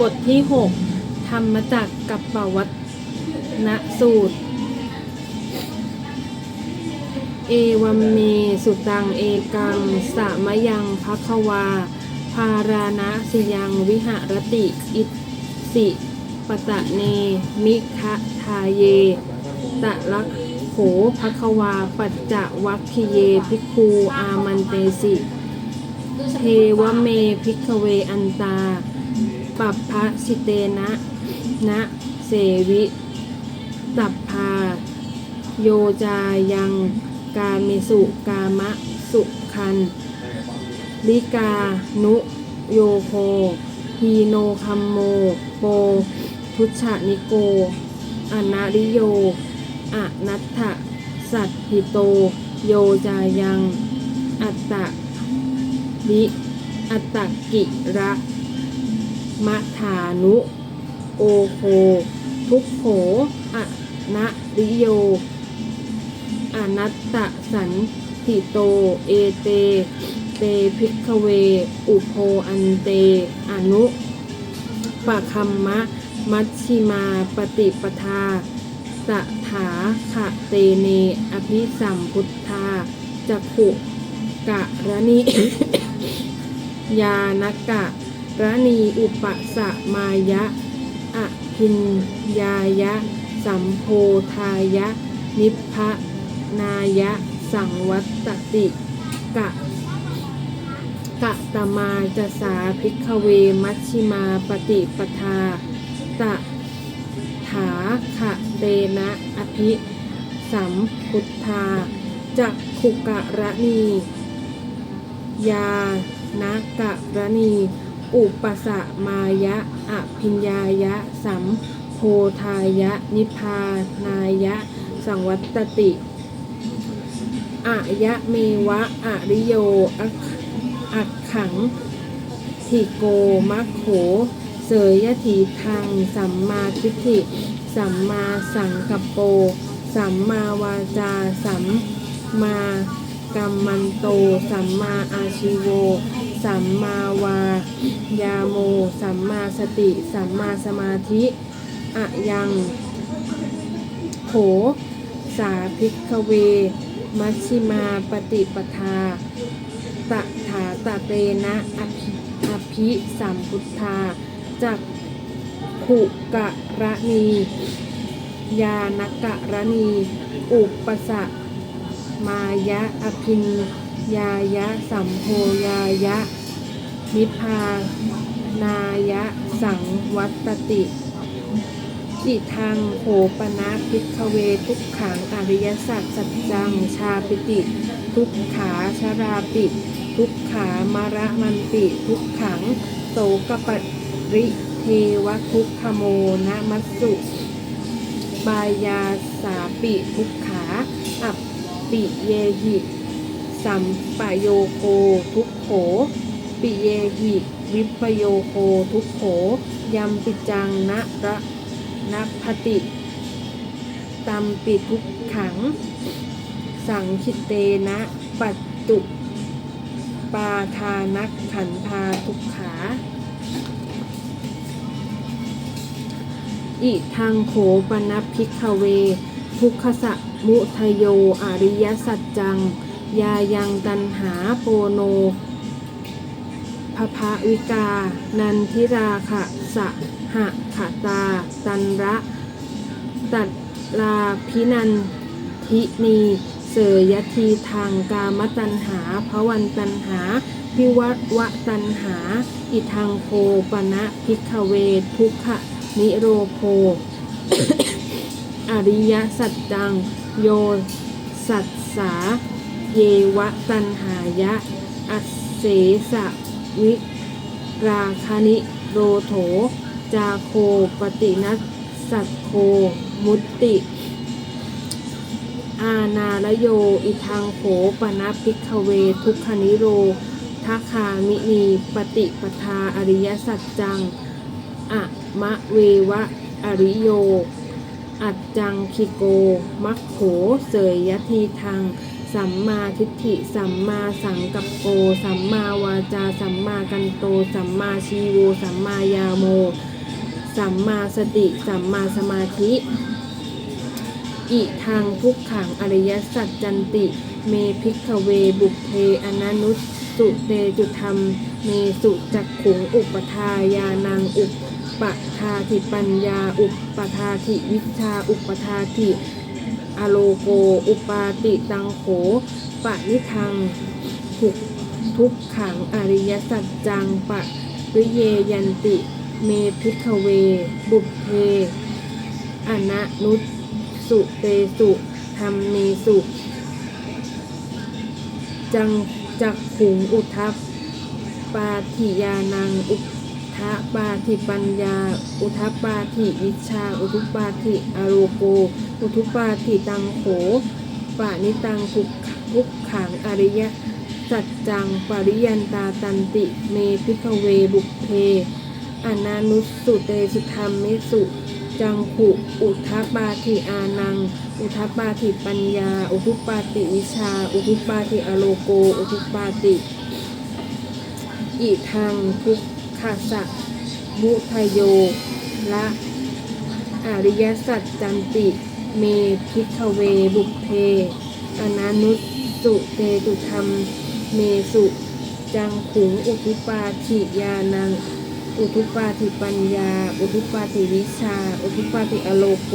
บทที่ 6 ธรรมจักกับปวัตนสูตร เอวัมเมสุตังเอกังสามยังพัควาภาราณสิยังวิหารติ อิสิปตะเน มิคะทาเย ตะลักโขพัควา ปัจจวัคคิเยภิคูอามันเตสิ เทวเมพิกเวอันตา ปัปพะสิเตนะนะเสวิตัพพาโยจายังกาเมสุกามะสุขันลิกานุโยโคฮีโนคัมโมโปทุชะนิโกอนาริโยอะนัตถะสัตหิโต โยจายัง อัตตะลิอัตตกิระ มะถานุ โอโค ทุกโขอะนะริโย อนัตตสันติโต เอเต เตพิกเว อุโพอันเต อนุปะคัมมะ มัชชิมาปฏิปทาตถาขะเตเน อภิสัมพุทธาจักขุกะระนิ ยานกะ ระนีอุปสมายะอภินยายะ สัมโพธายะ นิพพนายะ สังวัตติกะกะตมาจะสาพิกเวมัชชิมาปฏิปทา ตะถาขะเตนะอภิสัมพุทธาจักขุกะระนียานกะระนี อุปสะมายะอภิญญายะ สัมโพธายะ นิพพานายะ สังวัตติอายะเมวะอริโยอักขังทิโกมัคโข เสยยะถีทางสัมมาทิฏฐิ สัมมาสังกัปโป สัมมาวาจา สัมมากัมมันโต สัมมาอาชิโว สัมมาวายาโม สัมมาสติ สัมมาสมาธิอะยังโขสาพิกเว มัชชิมาปฏิปทา ตถาตะเตนะอภิอภิสัมพุทธาจักขุกะระนียานกะระนีอุปสะมายะอภิน ยายะ สัมโพยายะ นิพพานายะ สังวัตติอิทังโหปนะพิกเวทุกขังอริยสัจสัจจัง ชาปิติ ทุกขาชราปิ ทุกขามารมันติ ทุกขังโสกปริเทวทุกขโมนะมัสสุปายาสาปิ ทุกขาอัปปิเยหิ สัมปโยโคทุกโข ปิเยหิวิปโยโคทุกโขยัมปิจังนะระนัพติตัมปิทุกขัง สังคิเตนะปัจจุปาทานักขันธาทุกขา อิทางโขปนพิกเว ทุกขสะมุทโย อริยสัจจัง ยายังตันหาโปโนภพะวิกา นันทิราขะสะหะขะตา ตันระ ตัดลาพินันทินีเสยยทีทางกามตัญหาภวันตัญหา พิวัวะตัญหา อิทังโคปนะพิกเวทุกขะนิโรโพอริยสัจจัง โยสัสสา เยวะตันหายะ อัเสสะวิราคานิโรโถ จาโคปฏินัสสัตโค มุตติ อาณาลโย อิทังโขปนะพิกเวทุกขนิโรทัคามินีปฏิปทาอริยสัจจัง อะมะเววะ อริโย อัจจังคิโก มัคโข เสยยทีทาง สัมมาทิฏฐิ สัมมาสังกัปโป สัมมาวาจา สัมมากันโต สัมมาชีโว สัมมายาโม สัมมาสติ สัมมาสมาธิ อิทางทุกขังอริยสัจจันติ เมพิกเวบุพเพอนานุสสุเตจุธรรม เมสุจักขุงอุปทายานังอุปปทาธิปัญญา อุปทาธิวิชาอุปทาธิ อโลโก อุปาติตังโขปะนิทังทุกทุกขังอริยสัจจังปะริเยยันติ เมพิกเว บุพเพอนะนุสสุเตสุธรรมเมสุจังจักขุงอุทัปปาทิยานังอุ ปาทิปัญญา อุทัปปาทิวิชา อุทุปปาทิอโรโก อุทุปปาทิตังโขปานิตังทุกทุกขังอริยสัจจังปริยันตาตันติเมพิกเวบุพเพอนานุสสุเตสุธรรมเมสุจังขุอุทปปาทิอานัง อุทปปาทิปัญญา อุทุปปาติวิชา อุทุปปาทิอโลโก อุทุปปาติอิทังทุก ขสะมุทโย ละอริยสัจจันติ เมพิกเวบุพเพ อนานุสสุเตตุธรรม เมสุ จังขุงอุทุปาทิยานัง อุทุปาทิปัญญา อุทุปาทิวิชา อุทุปปาทิอโลโก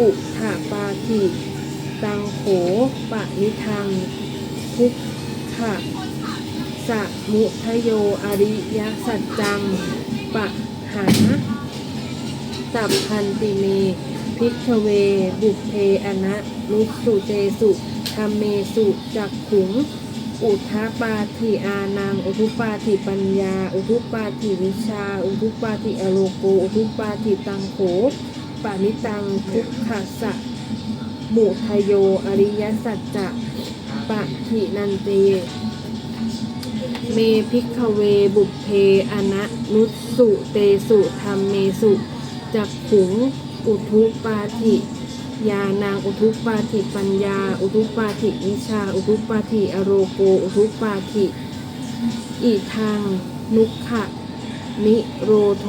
อุถาปาทิตังโขปะนิทังทุกขะ สะมุทโยอริยสัจจังปะหาสัพพันติเม พิกเว บุเพอนะนุสสุเตสุธรรมเมสุจักขุง อุทาปาทิอานัง อุทุปาทิปัญญา อุทุปาทิวิชา อุทุปาทิอโลโก อุทุปาทิตังโขปานิตังทุกขสะมุทโยอริยสัจจะปะทินันเต เมพิกเวบุพเพอนะนุสุเตสุธรรมเมสุจักขุงอุทุปาทิยานางอุทุปาทิปัญญา อุทุปาทิวิชา อุทุปาทิอโรโกอุทุปาทิอีทางนุขะนิโรโท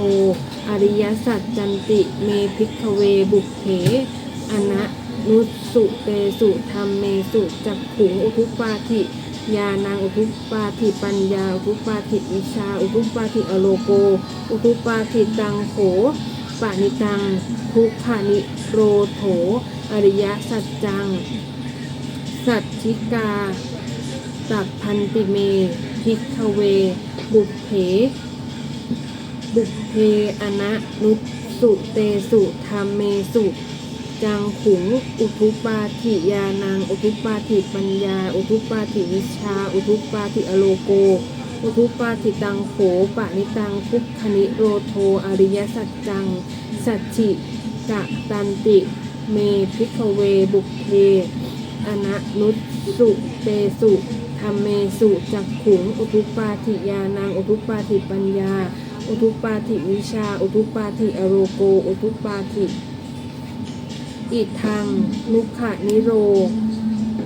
อริยสัจจันติเมพิกเวบุพเพอนะนุสุเตสุธรรมเมสุจักขุงอุทุปาทิ ยานางอุทุปาทิปัญญา อุทุปาทิวิชา อุทุปาทิอโลโก อุทุปาทิตังโขปานิตัง ทุกขานิโรโถ อริยสัจจัง สัจชิกาตักพันติเมพิกขเว บุพเพ บุพเพอนะนุสสุเตสุธรรมเมสุ จังขุง อุทุปาทิยานัง อุทุปาทิปัญญา อุทุปาทิวิชา อุทุปาทิอโลโก อุทุปาทิตังโขปะนิตังทุกขนิโรโทอริยสัจจัง สัจฉิกะตันติ เมพิกเวบุพเพอนะนุสสุเตสุธรรมเมสุจักขุง อุทุปาทิยานัง อุทุปาทิปัญญา อุทุปาทิวิชา อุทุปาทิอโรโก อุทุปาทิ อิทังนุขะนิโร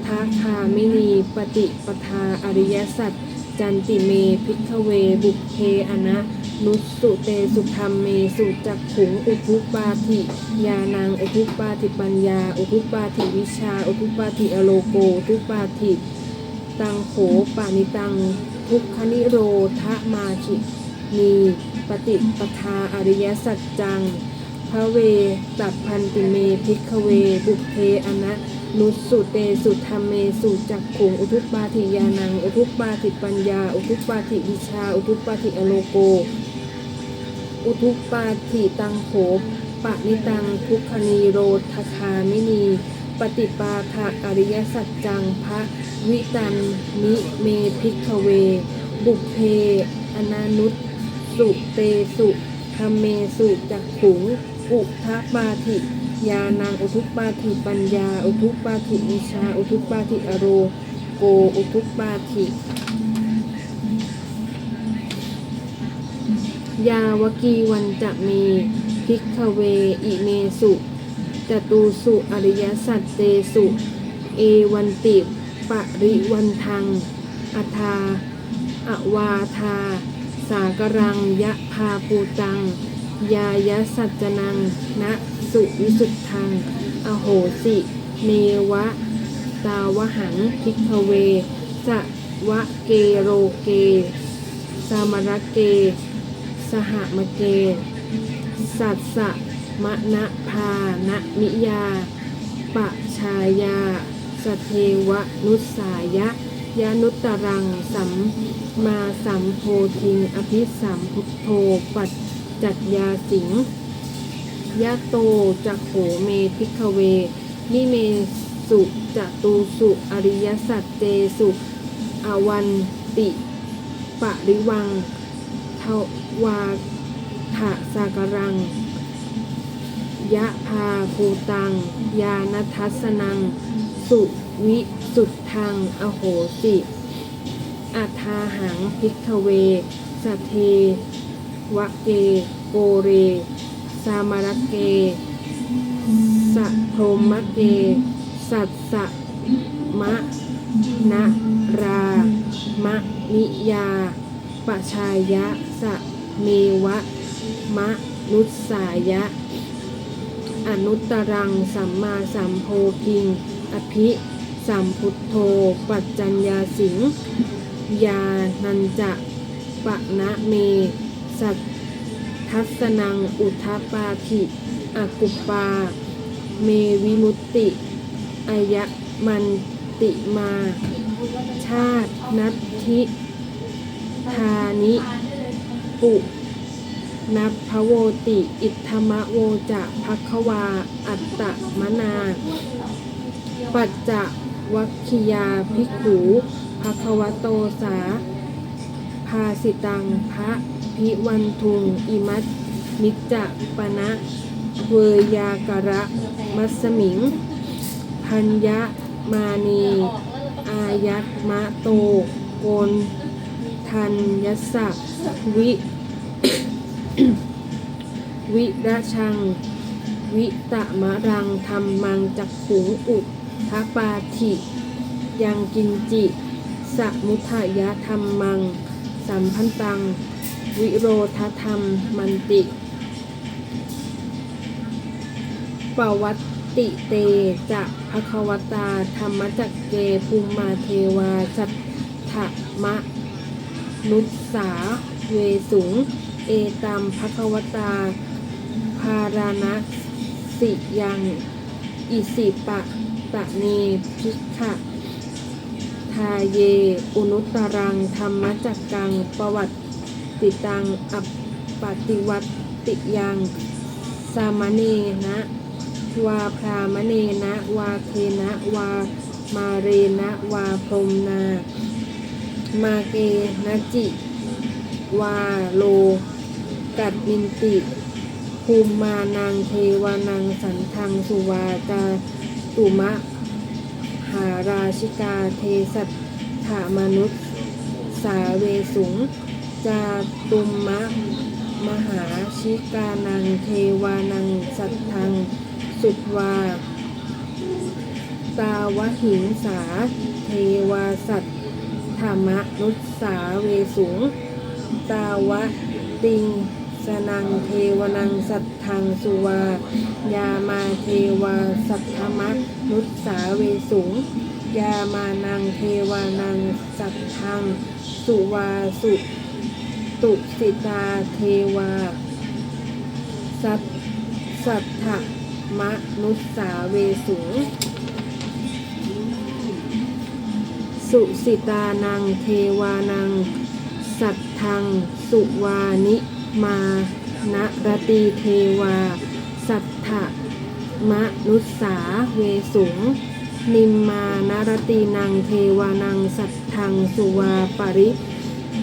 ทาคามินีปฏิปทาอริยสัจจันติเมพิกเวบุเพอนะนุสุเตสุธรรมเมสุจักขุงอุทุปาทิยานังอุทุปาทิปัญญา อุทุปาทิวิชา อุทุปาทิอโลโกอุทุปาทิตังโขปานิตัง ทุกขนิโรทะมาชินีปฏิปทาอริยสัจจัง พระเวตับพันติเมพิกเว บุเพอนะนุสสุเตสุธรรมเมสุจักขุงอุทุปปาทิยานัง อุทุปปาทิปัญญา อุทุปปาทิวิชา อุทุปปาทิอโลโก อุทุปปาทิตังโขปะนิตังทุกขนีโรธคามินี ปฏิปาทะอริยสัจจังพระวิตันนิเมพิกเว บุเพอนานุสสุเตสุธรรมเมสุจักขุง อุทปาทิยานังอุทุปปาทิปัญญา อุทุปปาทิวิชา อุทุปปาทิอโรโกอุทุปปาทิยาวกีวันจะเมพิกเวอิเมสุจตูสุอริยสัจเตสุ เอวันติปริวันทังอัทาอวาทา สากรังยะพาปูตัง ยายะสัจจนังนะสุวิสุทธัง อโหสิ เนวะ ตาวหังพิกเวสะวะเกโรเก สามรเก สหมเก สัสสะมะนะพานะมิยา ปะชายา สเทวนุสายะยานุตตรังสัมมาสัมโพธิง อภิสัมพุทโธปัจ จัตยาสิงยะโตจักโขเมพิกเว นิเมสุจัตูสุอริยสัจเจสุอวันติปะริวังทวาถะสากรัง ยะพาภูตัง ยานทัสนัง สุวิสุทธัง อโหสิอัทาหังพิกเว สเท วะเก โกเร สามารเก สัพรหมเก สัสสะมะนะรามะนิยาปชายะสะเมวะ มะนุสสายะ อนุตตรังสัมมาสัมโพพิง อภิสัมพุทโธ ปัจจัญญาสิงยานันจะปะนะเม สัททัสนังอุทาปาธิอกุปปา เมวิมุตติอายะมันติมา ชาตินัตทิธานิ ปุนับพะโวติ อิทธมะโวจะพักควา อัตตมนา ปัจจะวัคคิยาภิกขุภควโตสา ภาสิตังพระ พิวันทุงอิมัตมิจจะปณะเวยากระ มัสมิง พัญญะมานี อายัตมะโตโกนทันยัสะวิ วิระชัง วิตะมะรังธรรมังจักขุงอุดทปาธิ ยังกินจิ สมุทยะธรรมัง สัมพันตัง วิโรธธรรมมันติปวัตติเตจะภควตาธรรมจักเกภูมิมาเทวาสัทธมะนุสสาเวสุง เอตัมภควตา ภารานะสิยัง อิสิปะตะเนพิกขะทาเย อุนุตตรัง ธรรมจักกัง ประวัติ ติตังอัปปติวัติยังสามเณนะวาพรามเณนะวาเทนะวามาเรนะวาพรมนา มาเกนะจิ วาโล กัดมินติภูมิมานังเทวานังสันทังสุวาจาตุมะ หาราชิกาเทสัตถามนุษย์สาเวสุง จาตุมมะมหาชิกานังเทวานังสัทธัง สุตวา ตาวหิงสา เทวาสัตธรรมนุสสาเวสุง ตาวติงสนังเทวนังสัทธังสุวา ยามาเทวาสัทธมะนุสสาเวสุง ยามานังเทวานังสัทธัง สุวาสุ ตุสิตาเทวา สัทสัทธมนุสสาเวสุงสุสิตานังเทวานัง สัทธัง สุวานิมานะรตีเทวา สัทธะมนุสสาเวสุง นิมมานารตีนังเทวานัง สัทธัง สุวาปริ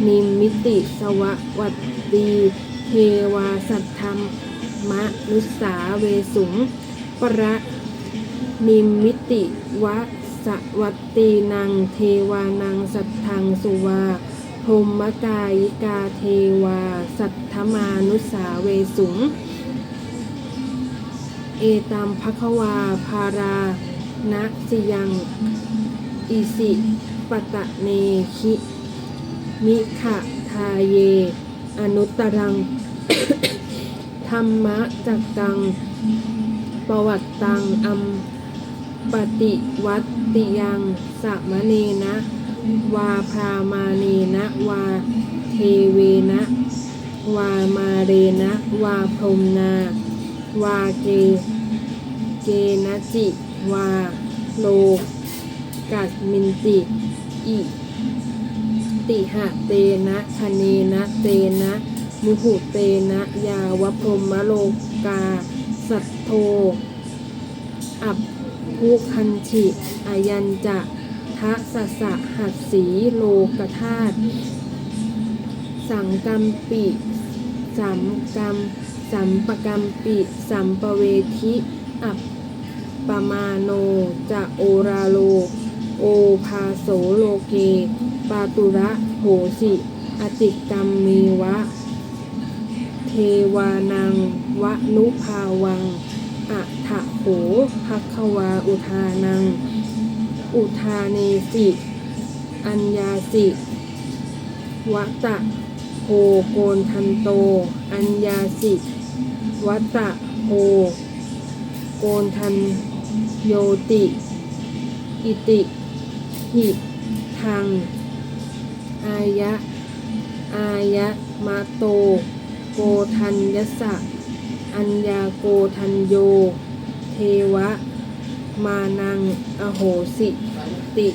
นิมมิติสววัตตีเทวาสัทธรรมมะนุสสาเวสุงประนิมมิติวะสวัตตีนังเทวานังสัทธังสุวาพรมกายิกาเทวา สัทธมานุสาเวสุง เอตัมภควาภารานะสิยัง อิสิปตะเนคิ มิขะทาเย อนุตรัง ธรรมะจักกัง ประวัตตังอัมปฏิวัตติยังสะมเนนะ วาพามาเนนะ วาเทเวนะ วามาเรนะ วาพรมนา วาเกเกนะจิ วาโลกัสมินติ อิ ติหะเตนะคเนนะเตนะมุหุเตนะ ยาวพรมโลกา สัทโท อับภูคันฉิอายัญจะทะสะสะหัดสีโลกธาตุสังกัมปิสัมกัมสัมปกัมปิสัมปเวทิอัปปมาโนจะโอราโล โอภาโสโลเก ปาตุระโหสิ อติกรรมมีวะ เทวานัง วะนุภาวังอะทะโหภัคควาอุทานัง อุทาเนสิ อัญญาสิวัตะโหโกนทันโต อัญญาสิ วัตะโหโกนทันโยติ อิติหิทัง อายะ อายะมะโต โกทันยสสะ อัญญาโกทันโย เทวะ มานัง อโหสิติ